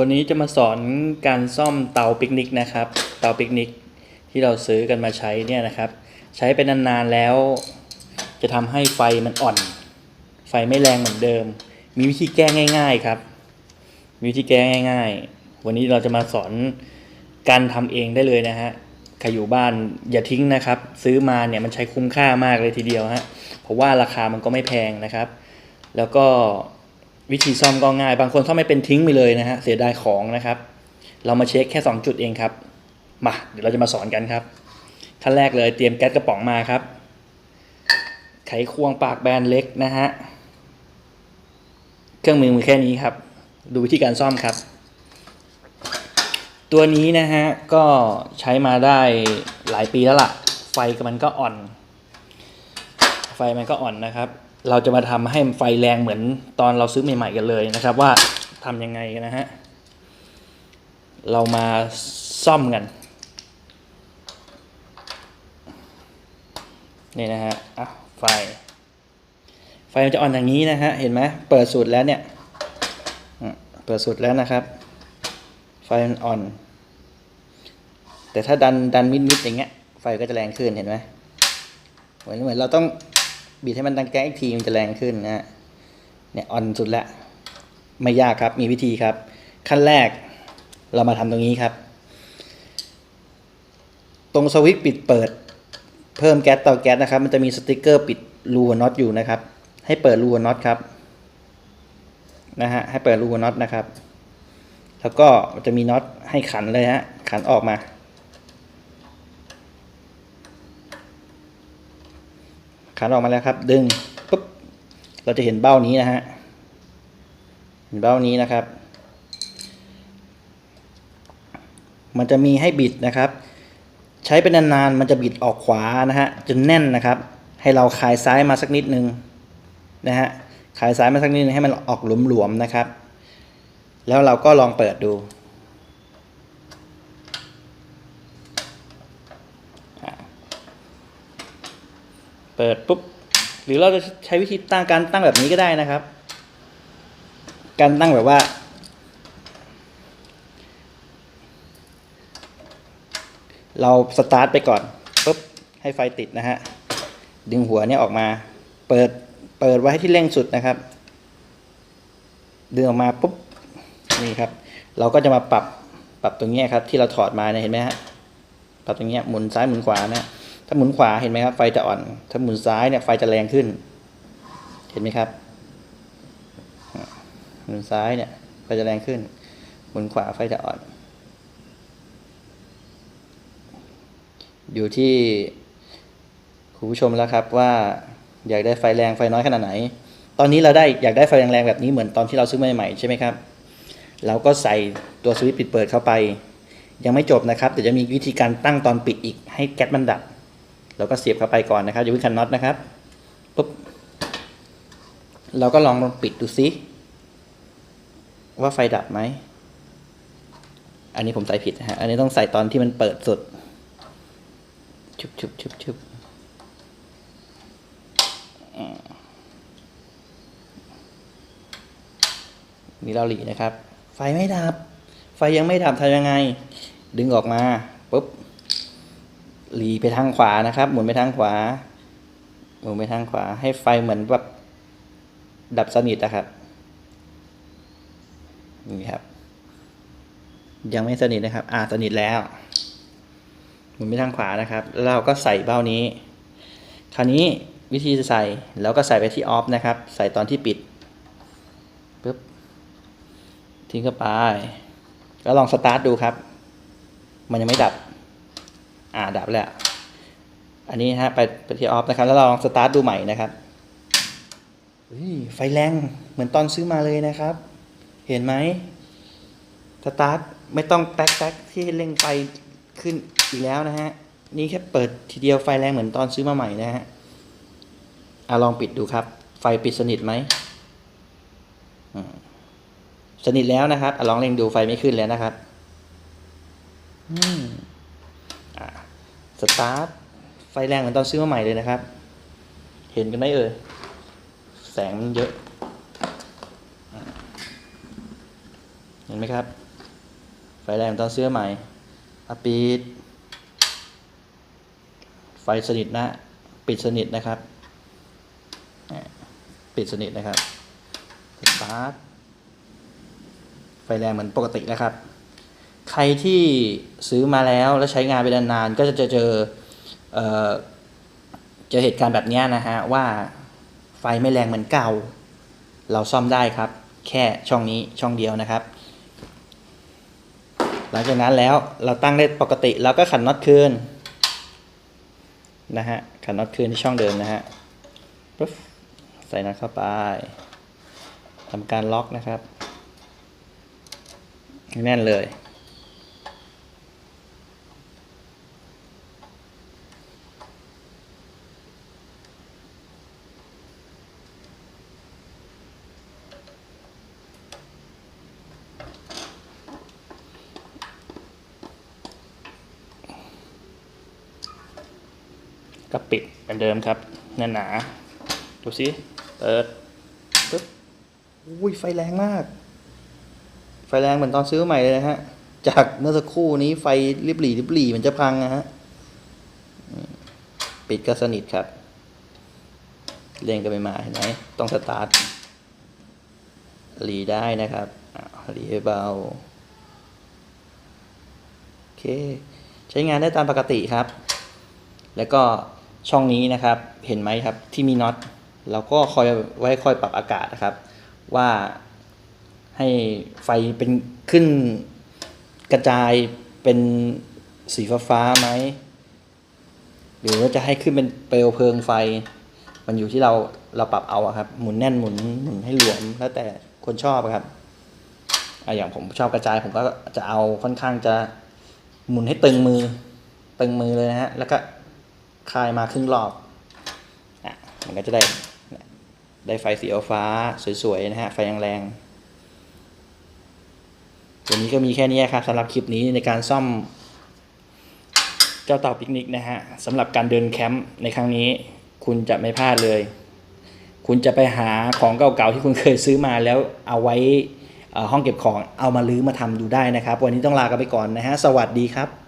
วันนี้จะมาสอนการซ่อมเตาปิกนิกนะครับ เตาปิกนิกที่เราซื้อกันมาใช้เนี่ยนะครับ ใช้ไปนานๆแล้ว จะทำให้ไฟมันอ่อน ไฟไม่แรงเหมือนเดิม มีวิธีแก้ง่าย ๆครับ มีวิธีแก้ง่าย ๆ วันนี้เราจะมาสอนการทำเองได้เลยนะฮะใครอยู่บ้านอย่าทิ้งนะครับ ซื้อมาเนี่ยมันใช้คุ้มค่ามากเลยทีเดียวฮะเพราะว่าราคามันก็ไม่แพงนะครับ แล้วก็ วิธีซ่อมก็ง่าย บางคนซ่อมไม่เป็นทิ้งไปเลยนะฮะเสียดายของนะครับ เรามาเช็คแค่ 2 จุดเองครับมาเดี๋ยวเราจะมาสอนกันครับขั้นแรกเลยเตรียมแก๊สกระป๋องมาครับ ไขควงปากแบนเล็กนะฮะเครื่องมือมีแค่นี้ครับ ดูวิธีการซ่อมครับ ตัวนี้นะฮะก็ใช้มาได้หลายปีแล้วล่ะ ไฟมันก็อ่อน ไฟมันก็อ่อนนะครับ เราจะมาทำให้ไฟแรงเหมือนตอนเราซื้อใหม่ๆกันเลยนะครับ ว่าทำยังไงนะฮะ เรามาซ่อมกัน นี่นะฮะอะไฟ ไฟมันจะอ่อนอย่างนี้นะฮะ เห็นไหมเปิดสุดแล้วเนี่ย เปิดสุดแล้วนะครับ ไฟมันอ่อน แต่ถ้าดันดันมิดๆอย่างเงี้ย ไฟก็จะแรงขึ้นเห็นไหมเหมือนเหมือนเราต้อง บีบให้มันดังแก๊กอีกทีมันจะแรงขึ้นนะฮะเนี่ยอ่อนสุดล้วไม่ยากครับมีวิธีครับ ขั้นแรกเรามาทำตรงนี้ครับ ตรงสวิตช์ปิดเปิด เพิ่มแก๊สเตาแก๊สนะครับ มันจะมีสติกเกอร์ปิดรูหัวน็อตอยู่นะครับ ให้เปิดรูหัวน็อตครับนะฮะให้เปิดรูหัวน็อตนะครับ แล้วก็จะมีน็อตให้ขันเลยฮะขันออกมา ขันออกมาแล้วครับ ดึงปุ๊บเราจะเห็นเบ้านี้นะฮะเห็นเบ้านี้นะครับ มันจะมีให้บิดนะครับ ใช้เป็นนานๆมันจะบิดออกขวานะฮะจนแน่นนะครับ ให้เราคลายซ้ายมาสักนิดนึงนะฮะคลายซ้ายมาสักนิดนึงให้มันออกหลวมๆนะครับ แล้วเราก็ลองเปิดดู เปิดปุ๊บ หรือเราจะใช้วิธีตั้งการตั้งแบบนี้ก็ได้นะครับ การตั้งแบบว่า เราสตาร์ทไปก่อนปุ๊บให้ไฟติดนะฮะ ดึงหัวเนี่ยออกมา เปิด เปิดไว้ให้ที่เร่งสุดนะครับ ดึงออกมาปุ๊บ นี่ครับ เราก็จะมาปรับ ปรับตรงนี้ครับ ที่เราถอดมาเนี่ยเห็นไหมฮะ ปรับตรงนี้หมุนซ้ายหมุนขวานะ ถ้าหมุนขวาเห็นไหมครับ ไฟจะอ่อน ถ้าหมุนซ้ายเนี่ยไฟจะแรงขึ้น เห็นไหมครับ หมุนซ้ายเนี่ยไฟจะแรงขึ้น หมุนขวาไฟจะอ่อน อยู่ที่คุณผู้ชมแล้วครับว่าอยากได้ไฟแรงไฟน้อยขนาดไหน ตอนนี้เราได้อยากได้ไฟแรงๆแบบนี้เหมือนตอนที่เราซื้อใหม่ๆใช่ไหมครับ เราก็ใส่ตัวสวิตช์ปิดเปิดเข้าไป ยังไม่จบนะครับเดี๋ยวจะมีวิธีการตั้งตอนปิดอีกให้แก๊สมันดับ เราก็เสียบเข้าไปก่อนนะครับอย่าเพิ่งคันน็อตนะครับปุ๊บเราก็ลองปิดดูซิว่าไฟดับไหม อันนี้ผมใส่ผิดฮะ อันนี้ต้องใส่ตอนที่มันเปิดสุด ชุบชุบชุบชุบอืมมีเราหลีนะครับ ไฟไม่ดับ ไฟยังไม่ดับทำยังไง ดึงออกมาปุ๊บ หลีไปทางขวานะครับ หมุนไปทางขวา หมุนไปทางขวา ให้ไฟเหมือนแบบดับสนิทนะครับนี่ครับ ยังไม่สนิทนะครับ อ่าสนิทแล้ว หมุนไปทางขวานะครับแล้วเราก็ใส่เบ้านี้ คราวนี้วิธีจะใส่เราก็ใส่ไปที่ออฟนะครับ ใส่ตอนที่ปิดปุ๊บทิ้งเข้าไป แล้วลองสตาร์ทดูครับ มันยังไม่ดับ อ่าดับแล้ว อันนี้นะฮะไปไปที่ออฟนะครับ แล้วเราลองสตาร์ทดูใหม่นะครับเฮ้ยไฟแรงเหมือนตอนซื้อมาเลยนะครับ เห็นไหมสตาร์ทไม่ต้องแป๊กแป๊กที่เร่งไฟขึ้นอีกแล้วนะฮะ นี่แค่เปิดทีเดียวไฟแรงเหมือนตอนซื้อมาใหม่นะฮะอะลองปิดดูครับ ไฟปิดสนิทไหมอืมสนิทแล้วนะครับอะลองเร่งดูไฟไม่ขึ้นแล้วนะครับ อืมอ่าส ตาร์ทไฟแรงเหมือนตอนซื้อมาใหม่เลยนะครับ เห็นกันไหมเอ่ยแสงมันเยอะ เห็นไหมครับ ไฟแรงตอนซื้อใหม่อปิด ไฟสนิทนะ ปิดสนิทนะครับ ปิดสนิทนะครับสตาร์ทไฟแรงเหมือนปกตินะครับ ใครที่ซื้อมาแล้วแล้วใช้งานไปนานๆก็จะเจอเจอเออเจอเหตุการณ์แบบนี้นะฮะว่าไฟไม่แรงเหมือนเก่า เราซ่อมได้ครับ แค่ช่องนี้ช่องเดียวนะครับ หลังจากนั้นแล้วเราตั้งได้ปกติเราก็ขันน็อตคืนนะฮะขันน็อตคืนที่ช่องเดิมนะฮะปุ๊บใส่น็อตเข้าไปทำการล็อกนะครับ แน่นเลย ก็ปิดเหมือนเดิมครับแน่นหนาดูสิเปิดปึ๊บอุ้ยไฟแรงมาก ไฟแรงเหมือนตอนซื้อใหม่เลยนะฮะ จากเมื่อสักครู่นี้ไฟริบหรี่ริบหรี่มันจะพังนะฮะปิดก็สนิทครับเร่งก็ไม่มาเห็นไหมต้องสตาร์ทหลีได้นะครับหลีให้เบาโอเค ใช้งานได้ตามปกติครับ แล้วก็ ช่องนี้นะครับเห็นไหมครับที่มีน็อตเราก็คอยไว้คอยปรับอากาศนะครับ ว่าให้ไฟเป็นขึ้นกระจายเป็นสีฟ้าฟ้าไหมหรือว่าจะให้ขึ้นเป็นเปลวเพลิงไฟ มันอยู่ที่เราเราปรับเอาครับ หมุนแน่นหมุนหมุนให้หลวมแล้วแต่คนชอบครับออย่างผมชอบกระจายผมก็จะเอาค่อนข้างจะหมุนให้ตึงมือตึงมือเลยนะฮะแล้วก็ คลายมาครึ่งรอบอะมันก็จะได้ได้ไฟสีฟ้าสวยๆนะฮะไฟแรงๆวันนี้ก็มีแค่นี้ครับสำหรับคลิปนี้ในการซ่อม เจ้าเต่าปิกนิกนะฮะสำหรับการเดินแคมป์ในครั้งนี้ คุณจะไม่พลาดเลย คุณจะไปหาของเก่าๆที่คุณเคยซื้อมาแล้วเอาไว้อ่อห้องเก็บของเอามาลื้อมาทำดูได้นะครับ วันนี้ต้องลากันไปก่อนนะฮะสวัสดีครับ